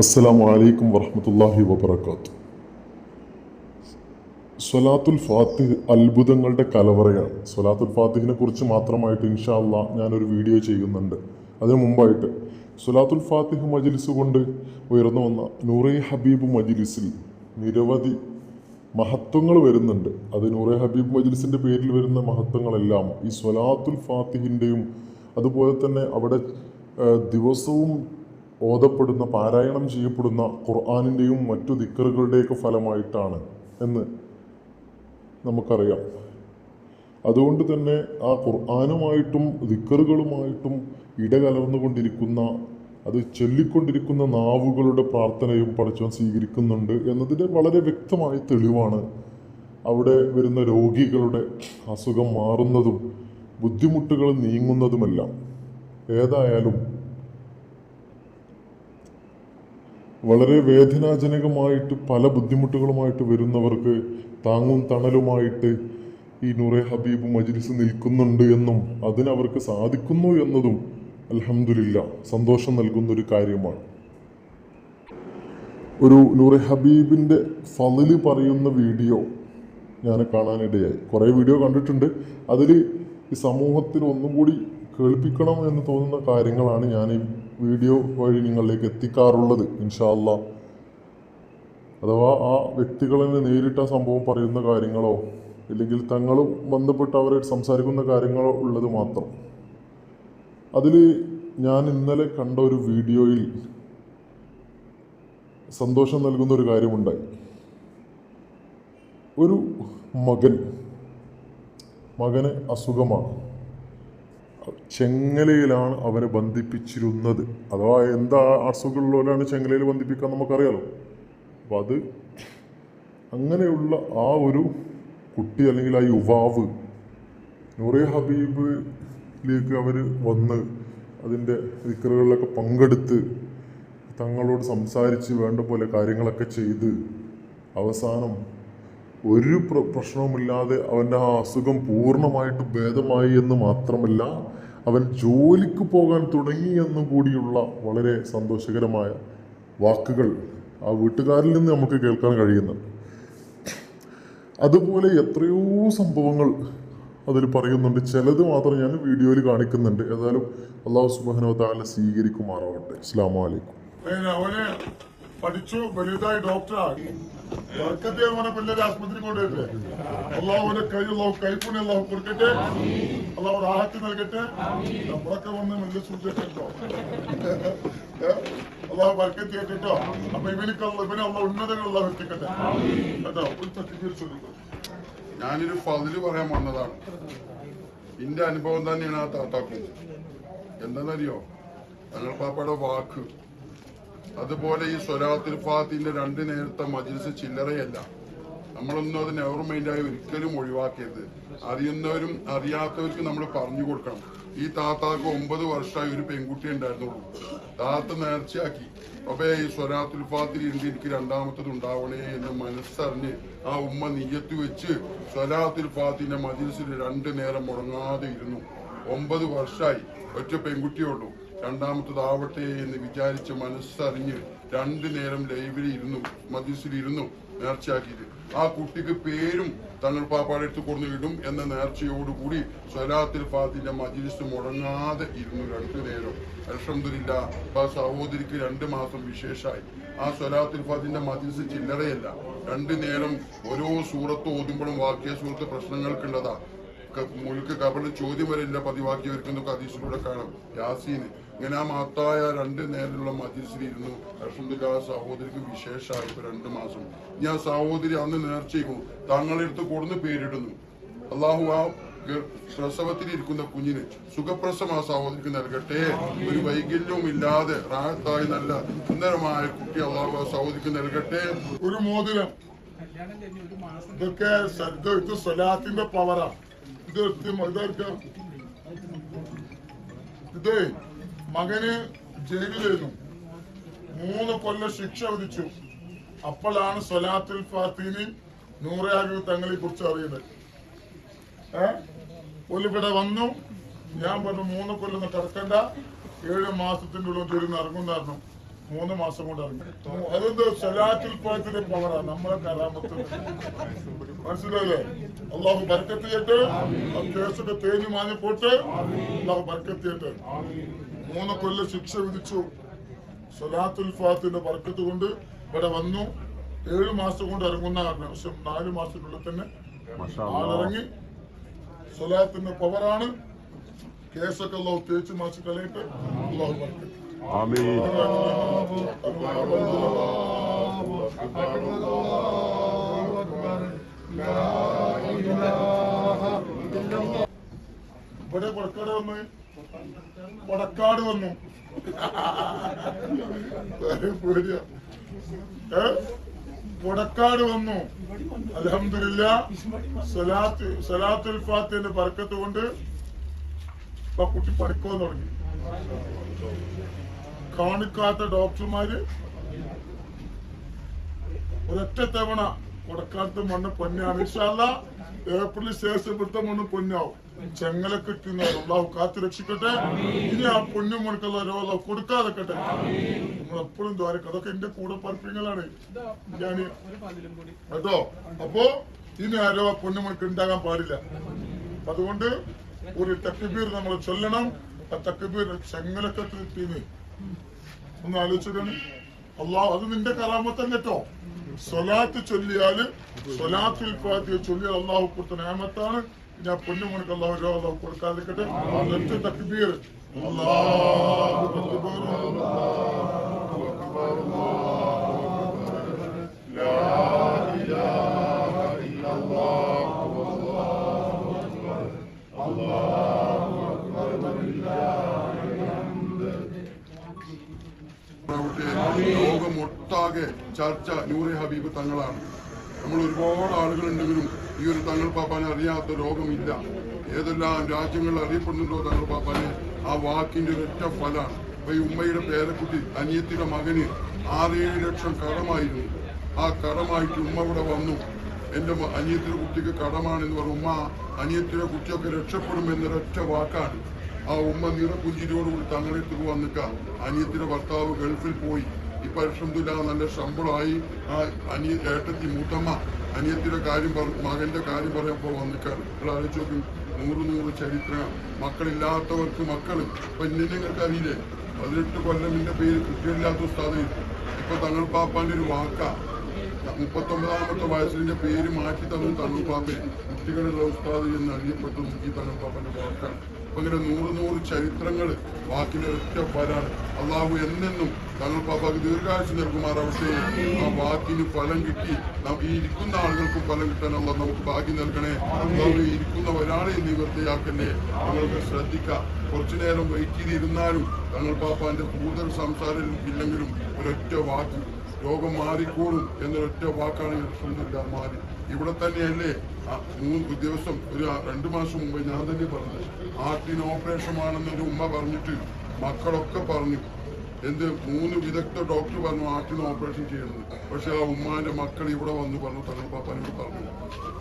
അസ്സലാമു അലൈക്കും വറഹ്മത്തുള്ളാഹി വാത്ത സ്വലാത്തുൽ ഫാത്തിഹ് അത്ഭുതങ്ങളുടെ കലവറയാണ്. സ്വലാത്തുൽ ഫാത്തിഹിനെ കുറിച്ച് മാത്രമായിട്ട് ഇൻഷാ ഞാനൊരു വീഡിയോ ചെയ്യുന്നുണ്ട്. അതിനു മുമ്പായിട്ട് സ്വലാത്തുൽ ഫാത്തിഹ് മജിലിസ് കൊണ്ട് ഉയർന്നു വന്ന നൂറേ ഹബീബ് മജിലിസിൽ നിരവധി മഹത്വങ്ങൾ വരുന്നുണ്ട്. അത് നൂറെ ഹബീബ് മജിലിസിന്റെ പേരിൽ വരുന്ന മഹത്വങ്ങളെല്ലാം ഈ സ്വലാത്തുൽ ഫാത്തിഹിന്റെയും അതുപോലെ തന്നെ അവിടെ ദിവസവും ഓതപ്പെടുന്ന പാരായണം ചെയ്യപ്പെടുന്ന ഖുർആാനിന്റെയും മറ്റു ദിക്കറുകളുടെയൊക്കെ ഫലമായിട്ടാണ് എന്ന് നമുക്കറിയാം. അതുകൊണ്ട് തന്നെ ആ ഖുർആാനുമായിട്ടും ദിക്കറുകളുമായിട്ടും ഇടകലർന്നുകൊണ്ടിരിക്കുന്ന അത് ചൊല്ലിക്കൊണ്ടിരിക്കുന്ന നാവുകളുടെ പ്രാർത്ഥനയും പഠിച്ചവൻ സ്വീകരിക്കുന്നുണ്ട് എന്നതിന്റെ വളരെ വ്യക്തമായ തെളിവാണ് അവിടെ വരുന്ന രോഗികളുടെ അസുഖം മാറുന്നതും ബുദ്ധിമുട്ടുകൾ നീങ്ങുന്നതുമെല്ലാം. ഏതായാലും വളരെ വേദനാജനകമായിട്ട് പല ബുദ്ധിമുട്ടുകളുമായിട്ട് വരുന്നവർക്ക് താങ്ങും തണലുമായിട്ട് ഈ നൂറെ ഹബീബ് മജ്ലിസ് നിൽക്കുന്നുണ്ട് എന്നും അതിനവർക്ക് സാധിക്കുന്നു എന്നതും അലഹമില്ല സന്തോഷം നൽകുന്ന ഒരു കാര്യമാണ്. ഒരു നൂറെ ഹബീബിന്റെ ഫലിൽ പറയുന്ന വീഡിയോ ഞാൻ കാണാനിടയായി. കുറേ വീഡിയോ കണ്ടിട്ടുണ്ട്. അതിൽ ഈ സമൂഹത്തിന് ഒന്നും കൂടി കേൾപ്പിക്കണം എന്ന് തോന്നുന്ന കാര്യങ്ങളാണ് ഞാൻ വീഡിയോ വഴി നിങ്ങളിലേക്ക് എത്തിക്കാറുള്ളത് ഇൻഷാല്ല അഥവാ ആ വ്യക്തികളെ നേരിട്ട സംഭവം പറയുന്ന കാര്യങ്ങളോ ഇല്ലെങ്കിൽ തങ്ങളും ബന്ധപ്പെട്ട് അവരെ സംസാരിക്കുന്ന കാര്യങ്ങളോ ഉള്ളത് മാത്രം. അതിൽ ഞാൻ ഇന്നലെ കണ്ട ഒരു വീഡിയോയിൽ സന്തോഷം നൽകുന്ന ഒരു കാര്യമുണ്ടായി. ഒരു മകൻ മകന് അസുഖമാണ്. ചെങ്ങലയിലാണ് അവരെ ബന്ധിപ്പിച്ചിരുന്നത്. അഥവാ എന്താ അസുഖമുള്ളവരാണ് ചെങ്ങലയിൽ ബന്ധിപ്പിക്കാൻ നമുക്കറിയാലോ. അപ്പം അത് അങ്ങനെയുള്ള ആ ഒരു കുട്ടി അല്ലെങ്കിൽ ആ യുവാവ് നൂറെ ഹബീബിലേക്ക് അവർ വന്ന് അതിന്റെ വിക്രകളിലൊക്കെ പങ്കെടുത്ത് തങ്ങളോട് സംസാരിച്ച് വേണ്ട പോലെ കാര്യങ്ങളൊക്കെ ചെയ്ത് അവസാനം ഒരു പ്ര- പ്രശ്നവുമില്ലാതെ അവന്റെ ആ അസുഖം പൂർണമായിട്ട് ഭേദമായി എന്ന് മാത്രമല്ല അവൻ ജോലിക്ക് പോകാൻ തുടങ്ങി എന്ന് കൂടിയുള്ള വളരെ സന്തോഷകരമായ വാക്കുകൾ ആ വീട്ടുകാരിൽ നിന്ന് നമുക്ക് കേൾക്കാൻ കഴിയുന്നുണ്ട്. അതുപോലെ എത്രയോ സംഭവങ്ങൾ അതിൽ പറയുന്നുണ്ട്. ചിലത് മാത്രം ഞാൻ വീഡിയോയിൽ കാണിക്കുന്നുണ്ട്. ഏതായാലും അള്ളാഹു സുബാനോ താല സ്വീകരിക്കുമാറാവട്ടെ. അസ്ലാമലൈക്കും പഠിച്ചു വലുതായി ഡോക്ടറായി. വർക്കത്തെ അവനെ ആസ്പത്രി കൊണ്ടുവരട്ടെ. അള്ളാഹുവിന്റെ കൈ അള്ളാഹു കൈപ്പുണി അള്ളാഹു കൊടുക്കട്ടെ. അള്ളാഹു റാഹത്ത് നൽകട്ടെ. നമ്മളൊക്കെ വന്ന് നല്ല സൂചിട്ടോ അള്ളാഹു വർക്കത്ത് കേട്ടോ അപ്പൊ ഇവനിക്ക് ഇവനെ അള്ളാഹ് ഉന്നതങ്ങൾ അള്ളാഹു എത്തിക്കട്ടെ. കേട്ടോ? ഞാനൊരു ഫതിൽ പറയാൻ വന്നതാണ്. എന്റെ അനുഭവം തന്നെയാണ് ആ താത്താക്കും. എന്താണെന്നറിയോ? തങ്ങൾ പാപ്പയുടെ വാക്ക്. അതുപോലെ ഈ സ്വലാത്തിൽ ഫാത്തിന്റെ രണ്ട് നേരത്തെ മജിൽസ് ചില്ലറയല്ല. നമ്മളൊന്നും അത് നെവർ മൈൻഡായി ഒരിക്കലും ഒഴിവാക്കരുത്. അറിയുന്നവരും അറിയാത്തവർക്കും നമ്മൾ പറഞ്ഞു കൊടുക്കണം. ഈ താത്താക്ക് ഒമ്പത് വർഷമായി ഒരു പെൺകുട്ടി ഉണ്ടായിരുന്നുള്ളൂ. താത്ത നേർച്ചയാക്കി. അപ്പൊ ഈ സ്വരാത്തിൽ ഫാത്തിൽ ഉണ്ട് എനിക്ക് രണ്ടാമത്തത് ഉണ്ടാവണേ എന്ന് മനസ്സറിഞ്ഞ് ആ ഉമ്മ നീയത്ത് വെച്ച് സ്വലാത്തുൽ ഫാത്തിന്റെ മജിൽസിൽ രണ്ട് നേരം മുടങ്ങാതെ ഇരുന്നു. ഒമ്പത് വർഷമായി ഒറ്റ പെൺകുട്ടിയേ ഉള്ളൂ. രണ്ടാമത്തതാവട്ടെ എന്ന് വിചാരിച്ച് മനസ്സറിഞ്ഞ് രണ്ടു നേരം ലൈവിൽ ഇരുന്നു ഇരുന്നു നേർച്ചയാക്കിയിട്ട്. ആ കുട്ടിക്ക് പേരും തങ്ങൾ പാപ്പാടെ അടുത്ത് കൊടുന്നു ഇടും എന്ന നേർച്ചയോടുകൂടി സ്വലാത്തിൽ ഫാത്തിന്റെ മജിലിസ് മുടങ്ങാതെ ഇരുന്നു രണ്ടു നേരം. അൽഹംദുലില്ലാ ആ സഹോദരിക്ക് രണ്ട് മാസം വിശേഷമായി ആ സ്വലാത്തിൽ ഫാത്തിന്റെ മജിലിസ് ചില്ലറയല്ല. രണ്ടു നേരം ഓരോ സൂറത്ത് ഓതുമ്പോഴും വാക്യ സൂറത്ത് പ്രശ്നങ്ങൾക്കുള്ളതാ. മുഴുക്ക് കബളിൽ ചോദ്യം വരെ ഇല്ല പതിവാക്കിയവർക്കൊന്നും അതീശിലൂടെ കാണാം. യാസീന് ഇങ്ങനെ ആ മഹത്തായ രണ്ട് നേരമുള്ള മജിൽസിലിരുന്നു അൽഹംദുലില്ലാ ആ സഹോദരിക്ക് വിശേഷമായി ഇപ്പൊ രണ്ട് മാസം. ഞാൻ സഹോദരി അന്ന് നേർച്ചയ്ക്കും താങ്കളുടെ അടുത്ത് കൊടുന്ന് പേരിടുന്നു. അള്ളാഹു ആ പ്രസവത്തിലിരിക്കുന്ന കുഞ്ഞിന് സുഖപ്രസം ആ സഹോദരിക്ക് നൽകട്ടെ. ഒരു വൈകല്യവും ഇല്ലാതെ റാഹത്തായി നല്ല സുന്ദരമായ കുട്ടി അള്ളാഹു ആ സഹോദരിക്ക് നൽകട്ടെ. ഒരു മോതിരം. ഇതൊക്കെ ഇത് സ്വലാത്തിന്റെ പവറാ ഇത് ഇത് മകന് ജയിലിലിരുന്നു മൂന്ന് കൊല്ലം ശിക്ഷ വിധിച്ചു. അപ്പോഴാണ് സ്വലാത്തുൽ ഫാത്തീനി നൂറാബി തങ്ങളെ കുറിച്ച് അറിയുന്നത്. ഏ? വന്നു. ഞാൻ പറഞ്ഞു മൂന്ന് കൊല്ലം കടക്കണ്ട. ഏഴ് മാസത്തിന്റെ ഉള്ളിൽ തിരുന്ന് ഇറങ്ങുന്നായിരുന്നു മൂന്ന് മാസം കൊണ്ട് ഇറങ്ങി. അതെന്തോ സലാത്തിൽ പോയത്തിന്റെ പവറാണ് നമ്മളെ കലാമത്ത് മനസ്സിലായില്ലേ? അള്ളാഹു ബർക്കത്ത് ചെയ്യട്ടെ. ആ കേസൊക്കെ തേഞ്ഞു മാഞ്ഞു പോട്ട്. അള്ളാഹു ബർക്കത്ത് ചെയ്യട്ടെ. മൂന്ന് കൊല്ലം ശിക്ഷ വിധിച്ചു. സലാത്തുൽ ഫാത്തിന്റെ ബർക്കത്ത് കൊണ്ട് ഇവിടെ വന്നു. ഏഴ് മാസം കൊണ്ട് ഇറങ്ങുന്ന കാരണം പക്ഷെ നാല് മാസത്തിനുള്ളിൽ തന്നെ ആളിറങ്ങി. സലാത്തിന്റെ പവറാണ് കേസൊക്കെ അള്ളാഹു തേച്ച് മാച്ച് കളയട്ടെ. അള്ളാഹു ബർക്കത്ത്. ആമീൻ. ഇവിടെ കൊടക്കാട് വന്ന്. കൊടക്കാട് വന്നു? കൊടക്കാട് വന്നു. അലഹമില്ല സലാത്ത് സലാത്തുൽ ഫാത്തിന്റെ ബർക്കത്ത് കൊണ്ട് ഇപ്പൊ കുട്ടി പഠിക്കാൻ തുടങ്ങി. കാണിക്കാത്ത ഡോക്ടർമാര് ഒരൊറ്റ തവണ കൊടക്കാലത്ത് മണ്ണ് പൊന്നാണ്. ഇഷ്ടമല്ല ഏപ്രിൽ ശേഷം ഇവിടുത്തെ മണ്ണ് പൊന്നാവും. ചെങ്ങല കിട്ടുന്ന അള്ളാഹു കാത്തു രക്ഷിക്കട്ടെ. ഇനി ആ പൊന്നു മണിക്കുള്ള രോഗം കൊടുക്കാതെക്കട്ടെ കട്ടെ നമ്മളെപ്പോഴും ദ്വാരക്ക അതൊക്കെ എന്റെ കൂടെ പറപ്പിങ്ങളാണ് ഞാൻ കേട്ടോ അപ്പോ ഇനി ആ രോഗം പൊന്നു മണിക്ക് ഉണ്ടാകാൻ പാടില്ല. അതുകൊണ്ട് ഒരു തക്കബീർ നമ്മൾ ചൊല്ലണം. ആ തക്കബീർ ചെങ്ങലക്കത്തിൽ തീന്ന് ഒന്ന് ആലോചിച്ചിട്ടാണ് അള്ളാഹു അത് നിന്റെ കറാമത്തം കേട്ടോ സ്വലാത്ത് ചൊല്ലിയാൽ സ്വലാത്തുൽ ഫാത്തിഹ ചൊല്ലിയാൽ അള്ളാഹു കൊടുത്ത നിയമത്താണ്. ഞാൻ പൊന്നുമണിക്ക് അള്ളാഹു രോഗം അള്ളാഹു കൊടുക്കാതിരിക്കട്ടെ ഒറ്റ തക്ബീർ. അല്ലാഹു അക്ബർ, അള്ളാഹു അക്ബർ, അല്ലാഹു ചർച്ച നൂറെ ഹബീബ് തങ്ങളാണ്. നമ്മൾ ഒരുപാട് ആളുകളുണ്ടെങ്കിലും ഈ ഒരു തങ്ങൾ പാപ്പാനെ അറിയാത്ത രോഗമില്ല. ഏതെല്ലാം രാജ്യങ്ങളിൽ അറിയപ്പെടുന്നുണ്ടോ തങ്ങൾ പാപ്പാനെ? ആ വാക്കിന്റെ ഒരൊറ്റ ഫലാണ് അപ്പൊ ഈ ഉമ്മയുടെ പേരക്കുട്ടി അനിയത്തിന്റെ മകന് ആറേഴ് ലക്ഷം കടമായിരുന്നു. ആ കടമായിട്ട് ഉമ്മ ഇവിടെ വന്നു. എന്റെ അനിയത്തിയുടെ കുട്ടിക്ക് കടമാണെന്ന് പറഞ്ഞു. ഉമ്മ അനിയത്തിന്റെ കുട്ടിയൊക്കെ രക്ഷപ്പെടും എന്നൊരൊറ്റ വാക്കാണ്. ആ ഉമ്മ നിറപുഞ്ചിരിയോടുകൂടി തങ്ങളെടുത്ത് വന്നിക്കാം അനിയത്തിന്റെ ഭർത്താവ് ഗൾഫിൽ പോയി. ഇപ്പൊ അൽഹംദുലില്ല നല്ല ശമ്പളമായി ആ അനിയ ഏട്ടത്തി മൂത്തമ്മ അനിയത്തിയുടെ കാര്യം പറ മകന്റെ കാര്യം പറയുമ്പോൾ വന്നിക്കാണ് നിങ്ങൾ ആലോചിച്ച് നോക്കി നൂറ് നൂറ് ചരിത്ര മക്കളില്ലാത്തവർക്ക് മക്കൾ ഇപ്പൊ ഇന്നെ നിങ്ങൾക്ക് അറിയില്ലേ? പതിനെട്ട് കൊല്ലമിന്റെ പേര് കുട്ടികളില്ലാത്ത ഉസ്താദ്. ഇപ്പൊ തങ്ങൾ പാപ്പാന്റെ ഒരു വാക്ക. മുപ്പത്തൊമ്പതാമത്തെ വയസ്സിന്റെ പേര് മാറ്റി തന്നു തങ്ങൾ പാപ്പൻ കുട്ടികളുടെ ഉസ്താദ് എന്ന് അറിയപ്പെട്ടു ഈ തങ്ങൾ പാപ്പന്റെ വാക്കാണ്. അപ്പൊ ഇങ്ങനെ നൂറ് നൂറ് ചരിത്രങ്ങൾ വാക്കിന്റെ ഒറ്റ ഫലാണ് അള്ളാഹു എന്നെന്നും തങ്ങൾ പാപ്പാക്ക് ദീർഘായുസ് നൽകുമാറാവട്ടെ. ആ വാക്കിന് ഫലം കിട്ടി. ഈ ഇരിക്കുന്ന ആളുകൾക്കും ഫലം കിട്ടാനുള്ള നമുക്ക് ഭാഗ്യം നൽകണേ. അള്ളാഹു ഇരിക്കുന്ന ഒരാളെ നിവൃത്തിയാക്കല്ലേ നിങ്ങൾക്ക് ശ്രദ്ധിക്കാം. കുറച്ചു നേരം വെയിറ്റ് ചെയ്തിരുന്നാലും തങ്ങൾ പാപ്പാന്റെ കൂടുതൽ സംസാരം ഇല്ലെങ്കിലും ഒരൊറ്റ വാക്ക്. രോഗം മാറിക്കോളും എന്നൊരൊറ്റ വാക്കാണ് അൽഹംദുലില്ലാ മാറി. ഇവിടെ തന്നെയല്ലേ? മൂന്ന് ദിവസം ഒരു രണ്ടു മാസം മുമ്പ് ഞാൻ തന്നെ പറഞ്ഞു. ആർട്ടിന് ഓപ്പറേഷൻ ആണെന്നൊരു ഉമ്മ പറഞ്ഞിട്ട് മക്കളൊക്കെ പറഞ്ഞു. എന്ത് മൂന്ന് വിദഗ്ധ ഡോക്ടർ പറഞ്ഞു ആർട്ടിന് ഓപ്പറേഷൻ ചെയ്യണമെന്ന്. പക്ഷെ ആ ഉമ്മാന്റെ മക്കൾ ഇവിടെ വന്ന് പറഞ്ഞു തങ്ങൾ പാപ്പാനോട് പറഞ്ഞു.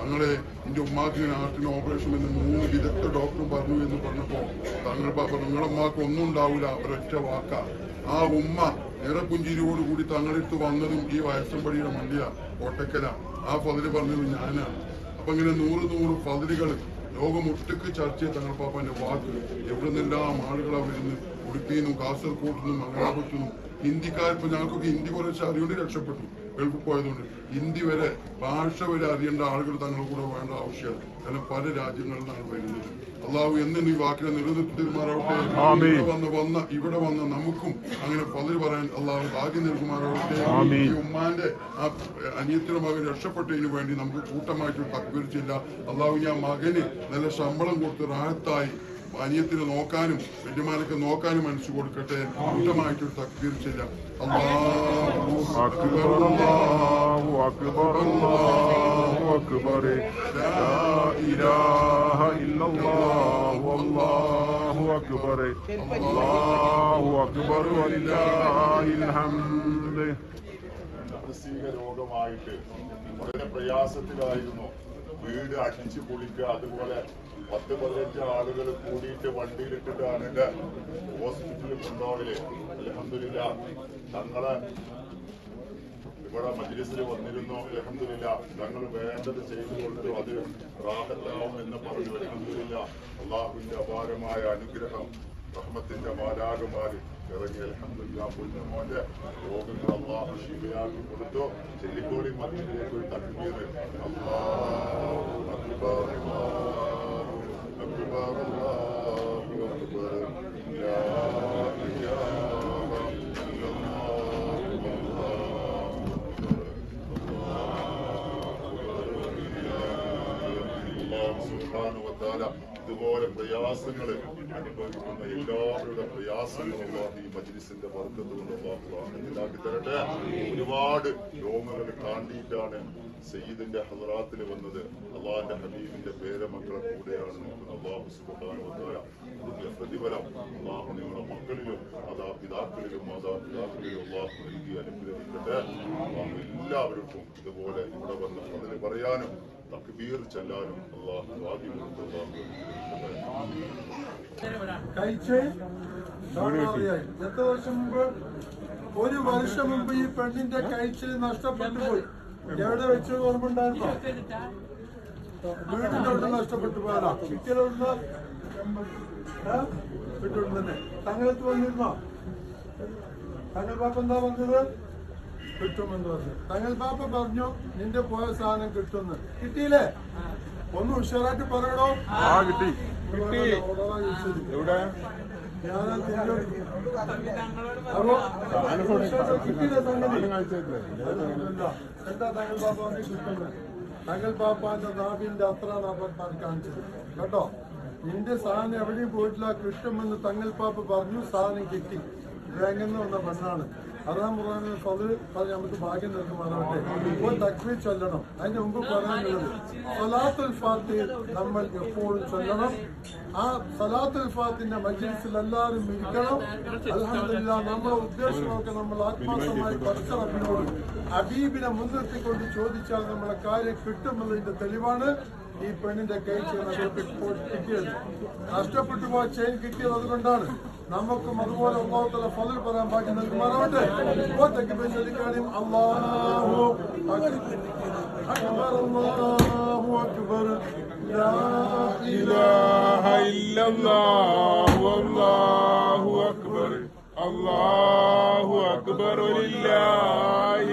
തങ്ങളെ എന്റെ ഉമ്മാക്ക് ആർട്ടിന് ഓപ്പറേഷൻ എന്ന് മൂന്ന് വിദഗ്ധ ഡോക്ടർ പറഞ്ഞു എന്ന് പറഞ്ഞപ്പോ തങ്ങൾ പാപ്പ നിങ്ങളുടെ ഉമ്മാക്ക് ഒന്നും ഉണ്ടാവില്ല ഒരൊറ്റ വാക്കാ. ആ ഉമ്മ നിറപുഞ്ചിരിയോടുകൂടി തങ്ങളെടുത്ത് വന്നതും ഈ വയസ്സമ്പടിയുടെ മല്ലിയ കോട്ടക്കല. ആ ഫതിൽ പറഞ്ഞത് ഞാനാണ് അപ്പൊ ഇങ്ങനെ നൂറ് നൂറ് പതിലുകൾ ലോകമൊട്ടുക്ക് ചർച്ച ചെയ്ത തങ്ങൾ പാപ്പാന്റെ വാക്ക് എവിടെ നിന്നെല്ലാം ആളുകളാ വരുന്നത് ഉടുപ്പിന്നും കാസർകോട്ടുനിന്നും മംഗലാപുരത്തുനിന്നും ഹിന്ദിക്കാർ ഇപ്പൊ ഞങ്ങൾക്കൊക്കെ ഹിന്ദി കുറച്ച് അറിയുകൊണ്ട് രക്ഷപ്പെട്ടു. ഗൾഫിൽ പോയതുകൊണ്ട്. ഹിന്ദി വരെ ഭാഷ വരെ അറിയേണ്ട ആളുകൾ തങ്ങളുടെ കൂടെ വേണ്ട ആവശ്യമാണ് കാരണം പല രാജ്യങ്ങളിൽ നിന്നാണ് വരുന്നത്. അള്ളാഹു എന്നും ഈ വാക്കിനെ നിലനിർത്തി തീരുമാറാവട്ടെ ആമീൻ. ഇവിടെ വന്ന് വന്ന ഇവിടെ വന്ന നമുക്കും അങ്ങനെ പതിര് പറയാൻ അള്ളാഹു ഭാഗ്യം നൽകുമാറാവട്ടെ. ആമീൻ. ഈ ഉമ്മാന്റെ ആ അനിയത്തിന്റെ മകൻ രക്ഷപ്പെട്ടതിന് വേണ്ടി നമുക്ക് കൂട്ടമായിട്ട് തക്വീർച്ചില്ല അള്ളാഹു ഞാൻ മകന് നല്ല ശമ്പളം കൊടുത്ത് റാഹത്തായി അനിയത്തിനെ നോക്കാനും വെല്ലുമാനൊക്കെ നോക്കാനും മനസ്സ് കൊടുക്കട്ടെ. കൂട്ടമായിട്ടൊരു തക്ബീർ അള്ളാഹു അല്ലാഹു അക്ബർ അല്ലാഹു അക്ബർ ലാ ഇലാഹ ഇല്ലല്ലാഹു അല്ലാഹു അക്ബർ. അല്ലാഹു അക്ബർ വലില്ലാഹിൽ ഹംദ് മാനസിക രോഗമായിട്ട് വളരെ പ്രയാസത്തിലായിരുന്നു. വീട് അടിച്ചു പൊളിക്കുക അതുപോലെ പത്ത് പതിനഞ്ച് ആളുകൾ കൂടിയിട്ട് വണ്ടിയിലിട്ടിട്ടാണ് എന്റെ ഹോസ്പിറ്റലിൽ കൊണ്ടുപോകൽ അലഹമില്ല തങ്ങളെ ഇവിടെ മജ്ലിസിൽ വന്നിരുന്നു. അലഹമില്ല തങ്ങൾ വേണ്ടത് ചെയ്തു കൊണ്ടു അത് റാഹത്താവും എന്ന് പറഞ്ഞു. അലഹമില്ല അള്ളാഹുവിന്റെ അപാരമായ അനുഗ്രഹം റഹ്മത്തിന്റെ മാലാകുമാര് ഇറങ്ങി. അലഹമില്ല പുണ്യമോന്റെ രോഗങ്ങൾ അള്ളാഹു ശിവയാക്കി കൊടുത്തു. ചെല്ലിക്കോടി മദ്യത്തിലേക്ക് ഒരു തക്ബീർ. അല്ലാഹു ഇതുപോലെ പ്രയാസങ്ങൾ അനുഭവിക്കുന്ന എല്ലാവരുടെ പ്രയാസങ്ങളും ഈ മജ്ലിസിന്റെ വർക്കത്ത് കൊണ്ട് അല്ലാഹു റാഹത്തിലാക്കി തരട്ടെ. ഒരുപാട് രോഗങ്ങൾ കാണ്ടിയിട്ടാണ് സയ്യിദിന്റെ ഹസറാത്തിന് വന്നത്. അള്ളാഹിന്റെ ഹബീബിന്റെ പേരമക്കളെ കൂടെയാണ് നിൽക്കുന്നത് പ്രതിഫലം അള്ളാഹു നിങ്ങളുടെ മക്കളിലും മാതാപിതാക്കളിലും അള്ളാഹു നൽകി അനുഗ്രഹിക്കട്ടെ. എല്ലാവർക്കും ഇതുപോലെ ഇവിടെ വന്ന് അതിന് പറയാനും തക്ബീർ ചെല്ലാനും ഭാഗ്യം അള്ളാഹു അനുഗ്രഹിക്കട്ടെ എത്ര വർഷം മുമ്പ്? ഒരു വർഷം മുമ്പ് ഈ പെണ്ണിന്റെ കഴിച്ചിൽ നഷ്ടപ്പെട്ടു പോയി. എവിടെ വെച്ച് ഓർമ്മ ഉണ്ടായിരുന്നോ? വീടിന്റെ അവിടെ നഷ്ടപ്പെട്ടു പോയാലോ കിട്ടിയതൊന്ന് വീട്ടിൽ തന്നെ തങ്ങളത്ത് വന്നിരുന്നോ? തങ്ങൾ പാപ്പ എന്താ പറഞ്ഞത് കിട്ടുമെന്ന് പറഞ്ഞു. തങ്ങൾ പാപ്പ പറഞ്ഞു നിന്റെ പോയ സാധനം കിട്ടുമെന്ന്. കിട്ടിയില്ലേ? ഒന്ന് ഉഷാറായിട്ട് പറയണോ കിട്ടി. കിട്ടി. എവിടെ. എന്താ തങ്ങൾ പാപ്പാനെ കിട്ടുന്നത് തങ്ങൾ പാപ്പാന്റെ നാവിന്റെ അത്ര നാപ്പത്താൻ കാണിച്ചത്. കേട്ടോ? നിന്റെ സാധനം എവിടെയും പോയിട്ടില്ല. കിട്ടുമെന്ന് തങ്ങൾ പാപ്പ പറഞ്ഞു. സാധനം കിട്ടി. ബാങ്കിൽ വന്ന പെണ്ണാണ്. അതാം പറയുന്നത് ഫതിൽ അത് നമുക്ക് ഭാഗ്യം നൽകുമാറാവട്ടെ ഇപ്പോൾ തക്വീർ ചൊല്ലണം. അതിന്റെ മുമ്പ് പറയാനുള്ളത് സലാത്തുൽ ഫാത്തി നമ്മൾ എപ്പോഴും ചൊല്ലണം? ആ സലാത്തുൽ ഫാത്തിന്റെ മജ്ലിസിൽ എല്ലാവരും ഇരിക്കണം. അലഹമില്ല നമ്മുടെ ഉദ്ദേശമൊക്കെ നമ്മൾ ആത്മാർത്ഥമായി പഠിച്ച അബീബിനെ മുൻനിർത്തിക്കൊണ്ട് ചോദിച്ചാൽ നമ്മളെ കാര്യം കിട്ടുമെന്നതിന്റെ തെളിവാണ്. ഈ പെണ്ണിന്റെ കൈ ചെയ്യുന്ന കിട്ടിയത് നഷ്ടപ്പെട്ടു പോയ ചെയിൻ കിട്ടിയത് അതുകൊണ്ടാണ്. നമുക്കും അതുപോലെ ഒന്നാമത്തെ ഫതിൽ പറയാൻ ബാക്കി നൽകുമാറാവട്ടെ ഒറ്റയ്ക്ക് ചൊല്ലിക്കാണിയും അള്ളാഹു അക്ബർ അള്ളാഹു അക്ബർ ലാ ഇലാഹ إله إلا الله والله أكبر الله أكبر لله